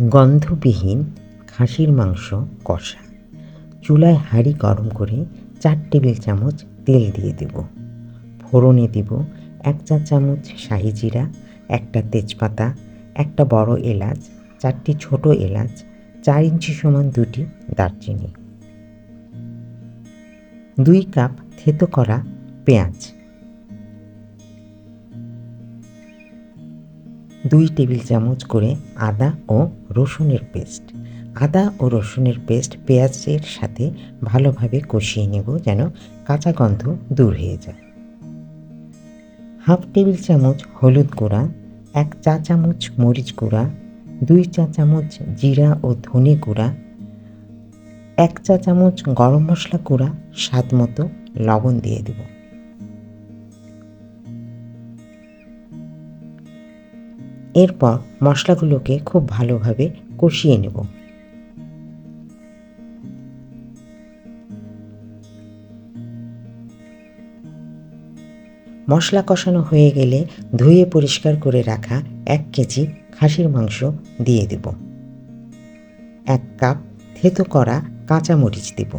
গন্ধবিহীন খাসির মাংস কষা। চুলায় হাঁড়ি গরম করে চার টেবিল চামচ তেল দিয়ে দেব। ফোড়নে দেব এক চা চামচ শাহি জিরা, একটা তেজপাতা, একটা বড় এলাচ, চারটি ছোট এলাচ, চার ইঞ্চি সমান দুটি দারচিনি। দুই কাপ থেতো করা পেঁয়াজ। দুই টেবিল চামচ করে আদা ও রসুনের পেস্ট। আদা ও রসুনের পেস্ট পেঁয়াজের সাথে ভালোভাবে কষিয়ে নেব যেন কাঁচা গন্ধ দূর হয়ে যায়। হাফ টেবিল চামচ হলুদ গুঁড়া, এক চা চামচ মরিচ গুঁড়া, দুই চা চামচ জিরা ও ধনে গুঁড়া, এক চা চামচ গরম মশলা গুঁড়া, স্বাদ মতো লবণ দিয়ে দেবো। এরপর মশলাগুলোকে খুব ভালোভাবে কষিয়ে নেব। মশলা কষানো হয়ে গেলে ধুয়ে পরিষ্কার করে রাখা এক কেজি খাসির মাংস দিয়ে দেব। এক কাপ থেতো করা কাঁচামরিচ দেব।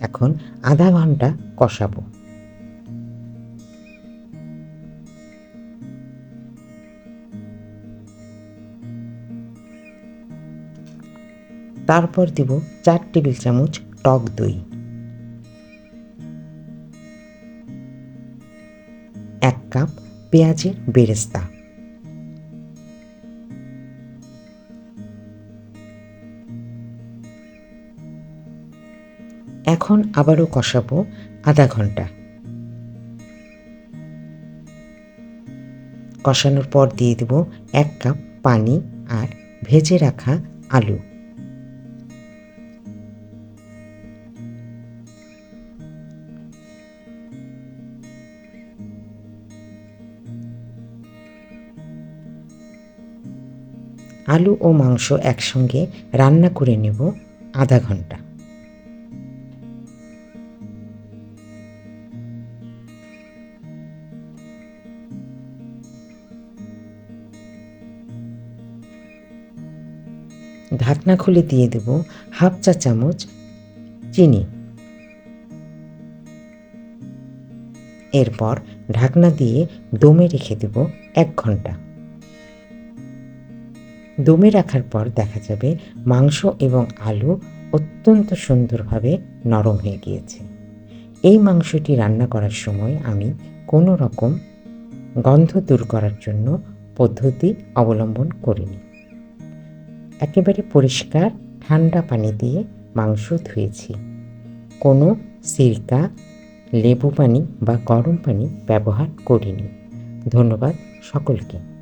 এখন আধা ঘণ্টা কষাবো। তারপর দেব চার টেবিল চামচ টক দই। এক কাপ পেঁয়াজের বেরেস্তা। এখন আবারও কষাবো আধা ঘণ্টা। কষানোর পর দিয়ে দেব এক কাপ পানি আর ভেজে রাখা আলু। আলু ও মাংস একসঙ্গে রান্না করে নেব আধা ঘণ্টা। ঢাকনা খুলে দিয়ে দেব হাফ চা চামচ চিনি। এরপর ঢাকনা দিয়ে দমে রেখে দেব এক ঘণ্টা। দমে রাখার পর দেখা যাবে মাংস এবং আলু অত্যন্ত সুন্দরভাবে নরম হয়ে গিয়েছে। এই মাংসটি রান্না করার সময় আমি কোনো রকম গন্ধ দূর করার জন্য পদ্ধতি অবলম্বন করিনি। একেবারে পরিষ্কার ঠান্ডা পানি দিয়ে মাংস ধুয়েছি। কোনো সিরকা, লেবু পানি বা গরম পানি ব্যবহার করিনি। ধন্যবাদ সকলকে।